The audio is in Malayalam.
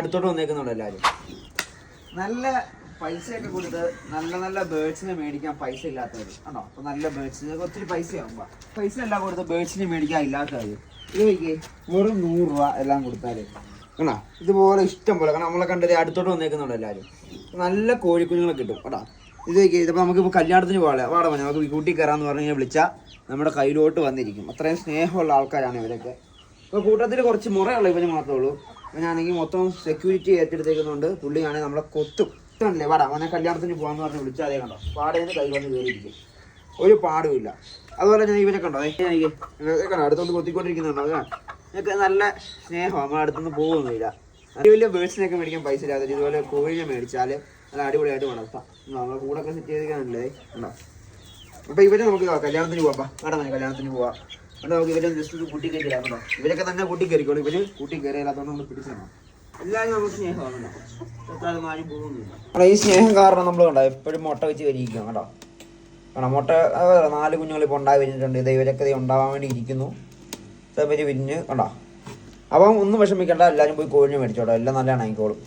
അടുത്തോട്ട് വന്നേക്കുന്നുണ്ട് എല്ലാവരും നല്ല പൈസയൊക്കെ കൊടുത്ത് നല്ല നല്ല ബേഡ്സിനെ മേടിക്കാൻ പൈസ ഇല്ലാത്തവർ ആണോ അപ്പൊ നല്ല ബേഡ്സിന് ഒത്തിരി പൈസ ആവുമ്പോ പൈസ എല്ലാം കൊടുത്ത് ബേഡ്സിനെ മേടിക്കാൻ ഇല്ലാത്തവർ ഇവയ്ക്ക് വെറും നൂറ് രൂപ എല്ലാം കൊടുത്താൽ. ആണോ ഇതുപോലെ ഇഷ്ടം പോലെ. കാരണം നമ്മളെ കണ്ടത് അടുത്തോട്ട് വന്നേക്കുന്നുണ്ട് എല്ലാവരും നല്ല കോഴിക്കുഞ്ഞുങ്ങളെ കിട്ടും. കേട്ടോ ഇത് ഇതിപ്പോൾ നമുക്കിപ്പോൾ കല്യാണത്തിന് പോകാം വാടാ മോനെ, നമുക്ക് കൂട്ടി കയറാന്ന് പറഞ്ഞു കഴിഞ്ഞാൽ വിളിച്ചാൽ നമ്മുടെ കയ്യിലോട്ട് വന്നിരിക്കും. അത്രയും സ്നേഹമുള്ള ആൾക്കാരാണ് ഇവരൊക്കെ. ഇപ്പോൾ കൂട്ടത്തിൽ കുറച്ച് മുറയുള്ള ഇവന് മാത്രമേ ഉള്ളൂ. ഇവനാണെങ്കിൽ മൊത്തം സെക്യൂരിറ്റി ഏറ്റെടുത്തേക്കുന്നുണ്ട്. പുള്ളിയാണെങ്കിൽ നമ്മളെ കൊത്തും. ഇല്ലേ വാടാ അവനെ കല്യാണത്തിന് പോകാന്ന് പറഞ്ഞ് വിളിച്ചാൽ അതേ കണ്ടോ? പാടേന്ന് കൈ വന്ന് കയറിയിരിക്കും ഒരു പാടുമില്ല അതുപോലെ ഞാൻ ഇവനെ കണ്ടോ? കണ്ടോ? അടുത്തൊന്ന് കൊത്തിക്കൊണ്ടിരിക്കുന്നുണ്ടോ. ഇതൊക്കെ നല്ല സ്നേഹം നമ്മളെ അടുത്തുനിന്ന് പോകുന്നില്ല. വലിയ വലിയ ബേഴ്സിനൊക്കെ മേടിക്കാൻ പൈസ ഇല്ലാതെ ഇതുപോലെ കോഴിനെ മേടിച്ചാൽ നല്ല അടിപൊളിയായിട്ട് വളർത്താം. നമ്മളെ കൂടൊക്കെ സെറ്റ് ചെയ്തിരിക്കാനല്ലേ ഉണ്ടോ അപ്പോൾ ഇവരെ നമുക്ക് കല്യാണത്തിന് പോവാം. വേണ്ട കല്യാണത്തിന് പോവാം. എന്നിട്ട് നമുക്ക് ഇവരെ ജസ്റ്റ് ഒരു കൂട്ടി കയറ്റില്ല കേട്ടോ ഇവരൊക്കെ തന്നെ കൂട്ടി കയറിക്കോളൂ. ഇവർ കൂട്ടി കയറിയാലാത്തോണ്ട് നമ്മൾ പിടിച്ചു എല്ലാവരും നമുക്ക് സ്നേഹമാണ് ആരും പോകുന്നില്ല. ഈ സ്നേഹം കാരണം നമ്മൾ കണ്ടോ എപ്പോഴും മുട്ട വെച്ച് വരിയിരിക്കും കേട്ടോ കാരണം മുട്ട നാല് കുഞ്ഞുങ്ങൾ ഇപ്പോൾ ഉണ്ടായി കഴിഞ്ഞിട്ടുണ്ട് ഇത് ഇവരൊക്കെ ഉണ്ടാവാൻ വേണ്ടി ഇരിക്കുന്നു. ഇവർ വിരിഞ്ഞ് കണ്ടോ? അപ്പം ഒന്നും വിഷമിക്കണ്ട എല്ലാവരും പോയി കോഴിനെ മേടിച്ചോട്ടോ. എല്ലാം നല്ലതാണ് ആയിക്കോളും.